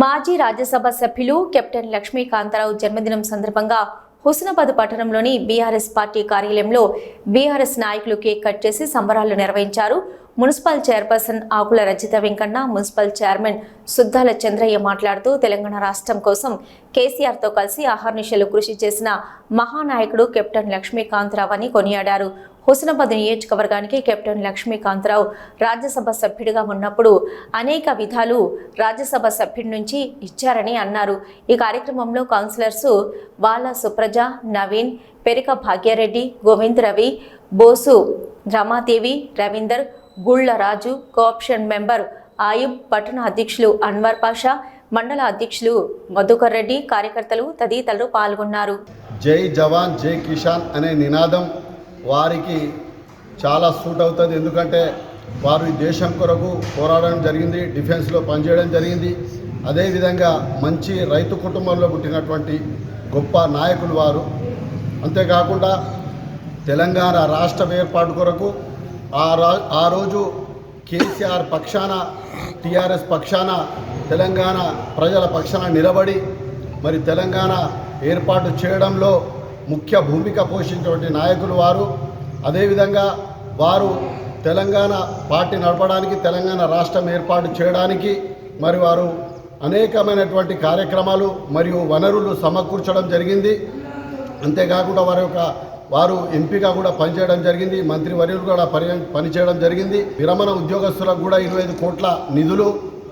మాజీ రాజ్యసభ సభ్యులు కెప్టెన్ లక్ష్మీకాంతారావు జన్మదినం సందర్భంగా హుస్నాబాద్ పట్టణంలోని బీఆర్ఎస్ పార్టీ కార్యాలయంలో బీఆర్ఎస్ నాయకులు కేక్ కట్ చేసి సంబరాలు నిర్వహించారు. Municipal chairperson Akula Rajitha Venkanna municipal chairman Suddala Chandraiah మాట్లాడుతూ తెలంగాణ రాష్ట్రం కోసం కేసీఆర్తో కలిసి అహర్నిశలు కృషి చేసిన మహానాయకుడు కెప్టెన్ లక్ష్మీకాంతరావు అని కొనియాడారు. హుస్నాబాద్ నియోజకవర్గానికి కెప్టెన్ లక్ష్మీకాంతరావు రాజ్యసభ సభ్యుడిగా ఉన్నప్పుడు అనేక విధాలు రాజ్యసభ సభ్యుడి నుంచి ఇచ్చారని అన్నారు. ఈ కార్యక్రమంలో councillors Bala Supraja Naveen Perika Bhagya Reddy Govind Ravi Bosu Ramadevi Ravinder Gulla Raju cooption member Ayub పట్టణ అధ్యక్షులు అన్వర్ పాషా మండల అధ్యక్షులు మధుకర్ రెడ్డి కార్యకర్తలు తదితరులు పాల్గొన్నారు. జై జవాన్ జై కిషాన్ అనే నినాదం వారికి చాలా సూట్ అవుతుంది. ఎందుకంటే వారు ఈ దేశం కొరకు పోరాడడం జరిగింది డిఫెన్స్లో పనిచేయడం జరిగింది. అదేవిధంగా మంచి రైతు కుటుంబంలో పుట్టినటువంటి గొప్ప నాయకులు వారు. అంతేకాకుండా తెలంగాణ రాష్ట్ర ఏర్పాటు కొరకు ఆ రా ఆ రోజు కేసీఆర్ పక్షాన టీఆర్ఎస్ పక్షాన తెలంగాణ ప్రజల పక్షాన నిలబడి మరి తెలంగాణ ఏర్పాటు చేయడంలో ముఖ్య భూమిక పోషించినటువంటి నాయకులు వారు. అదేవిధంగా వారు తెలంగాణ పార్టీ నడపడానికి తెలంగాణ రాష్ట్రం ఏర్పాటు చేయడానికి మరి వారు అనేకమైనటువంటి కార్యక్రమాలు మరియు వనరులు సమకూర్చడం జరిగింది. అంతేకాకుండా వారి యొక్క వారు ఎంపీగా కూడా పనిచేయడం జరిగింది. మంత్రి వర్యులు కూడా పని పనిచేయడం జరిగింది. విరమణ ఉద్యోగస్తులకు కూడా ఇరవై ఐదు కోట్ల నిధులు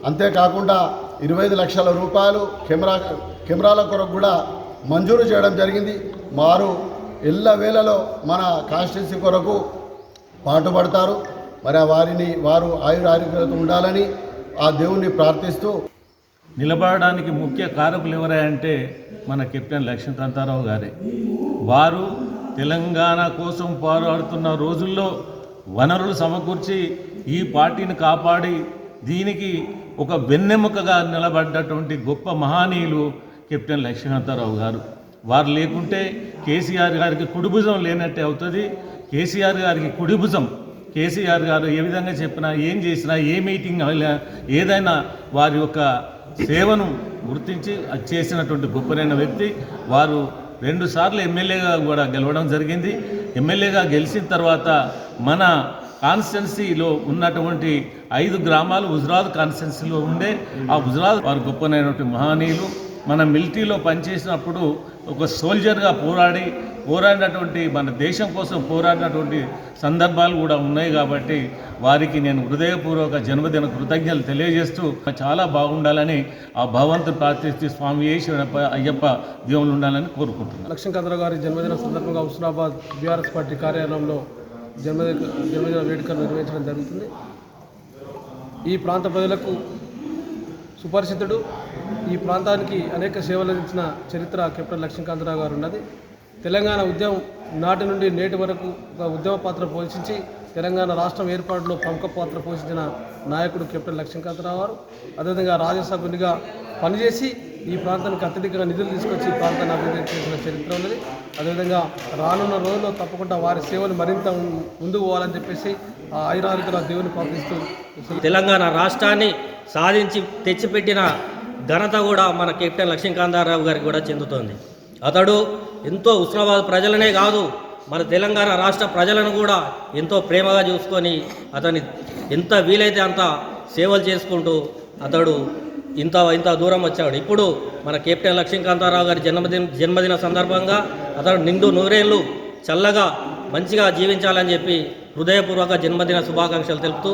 అంతేకాకుండా ఇరవై ఐదు లక్షల రూపాయలు కెమెరా కెమెరాల కొరకు కూడా మంజూరు చేయడం జరిగింది. వారు ఇళ్ళ వేళలో మన కాన్స్టిట్యున్సీ కొరకు పాటుపడతారు. మరి వారిని వారు ఆయుర ఉండాలని ఆ దేవుణ్ణి ప్రార్థిస్తూ నిలబడడానికి ముఖ్య కారకులు ఎవరంటే మన కెప్టెన్ లక్ష్మీకాంతారావు గారే. వారు తెలంగాణ కోసం పోరాడుతున్న రోజుల్లో వనరులు సమకూర్చి ఈ పార్టీని కాపాడి దీనికి ఒక వెన్నెముకగా నిలబడ్డటువంటి గొప్ప మహానీయులు కెప్టెన్ లక్ష్మీకాంతారావు గారు. వారు లేకుంటే కేసీఆర్ గారికి కుడిభుజం లేనట్టే అవుతుంది. కేసీఆర్ గారికి కుడిభుజం. కేసీఆర్ గారు ఏ విధంగా చెప్పినా ఏం చేసినా ఏ మీటింగ్ అయినా ఏదైనా వారి యొక్క సేవను గుర్తించి అది చేసినటువంటి గొప్పనైన వ్యక్తి. వారు రెండుసార్లు ఎమ్మెల్యేగా కూడా గెలవడం జరిగింది. ఎమ్మెల్యేగా గెలిచిన తర్వాత మన కాన్స్టిట్యున్సీలో ఉన్నటువంటి ఐదు గ్రామాలు హుజరాద్ కాన్స్టిట్యున్సీలో ఉండే ఆ హుజరాద్ వారు గొప్పనైనటువంటి మహనీయులు. మన మిలిటరీలో పనిచేసినప్పుడు ఒక సోల్జర్గా పోరాడి పోరాడినటువంటి మన దేశం కోసం పోరాడినటువంటి సందర్భాలు కూడా ఉన్నాయి కాబట్టి వారికి నేను హృదయపూర్వక జన్మదిన కృతజ్ఞతలు తెలియజేస్తూ చాలా బాగుండాలని ఆ భగవంతుని ప్రార్థిస్తూ స్వామి ఈశ్వరప్ప అయ్యప్ప దేవుళ్ళు ఉండాలని కోరుకుంటున్నాను. లక్ష్మీకాంతరావు గారి జన్మదిన సందర్భంగా హుస్నాబాద్ బీఆర్ఎస్ పార్టీ కార్యాలయంలో జన్మదిన జన్మదిన వేడుకలు నిర్వహించడం జరుగుతుంది. ఈ ప్రాంత ప్రజలకు సుపరిచితుడు ఈ ప్రాంతానికి అనేక సేవలు అందించిన చరిత్ర కెప్టెన్ లక్ష్మీకాంతరావు గారు ఉన్నది. తెలంగాణ ఉద్యమం నాటి నుండి నేటి వరకు ఒక ఉద్యమ పాత్ర పోషించి తెలంగాణ రాష్ట్రం ఏర్పాటులో ప్రముఖ పాత్ర పోషించిన నాయకుడు కెప్టెన్ లక్ష్మీకాంతరావు గారు. అదేవిధంగా రాజ్యసభ్యునిగా పనిచేసి ఈ ప్రాంతానికి అత్యధికంగా నిధులు తీసుకొచ్చి ఈ ప్రాంతాన్ని అభివృద్ధి చేసిన చరిత్ర ఉన్నది. అదేవిధంగా రానున్న రోజుల్లో తప్పకుండా వారి సేవలు మరింత ముందుకు పోవాలని చెప్పేసి ఆ ఐరారికల దేవుని ప్రార్థిస్తూ తెలంగాణ రాష్ట్రాన్ని సాధించి తెచ్చిపెట్టిన ఘనత కూడా మన కెప్టెన్ లక్ష్మీకాంతారావు గారికి కూడా చెందుతోంది. అతడు ఎంతో ఉస్మానాబాద్ ప్రజలనే కాదు మన తెలంగాణ రాష్ట్ర ప్రజలను కూడా ఎంతో ప్రేమగా చూసుకొని అతని ఎంత వీలైతే అంత సేవలు చేసుకుంటూ అతడు ఇంత ఇంత దూరం వచ్చాడు. ఇప్పుడు మన కెప్టెన్ లక్ష్మీకాంతారావు గారి జన్మదిన జన్మదిన సందర్భంగా అతడు నిండు నూరేళ్ళు చల్లగా మంచిగా జీవించాలని చెప్పి హృదయపూర్వక జన్మదిన శుభాకాంక్షలు తెలుపుతూ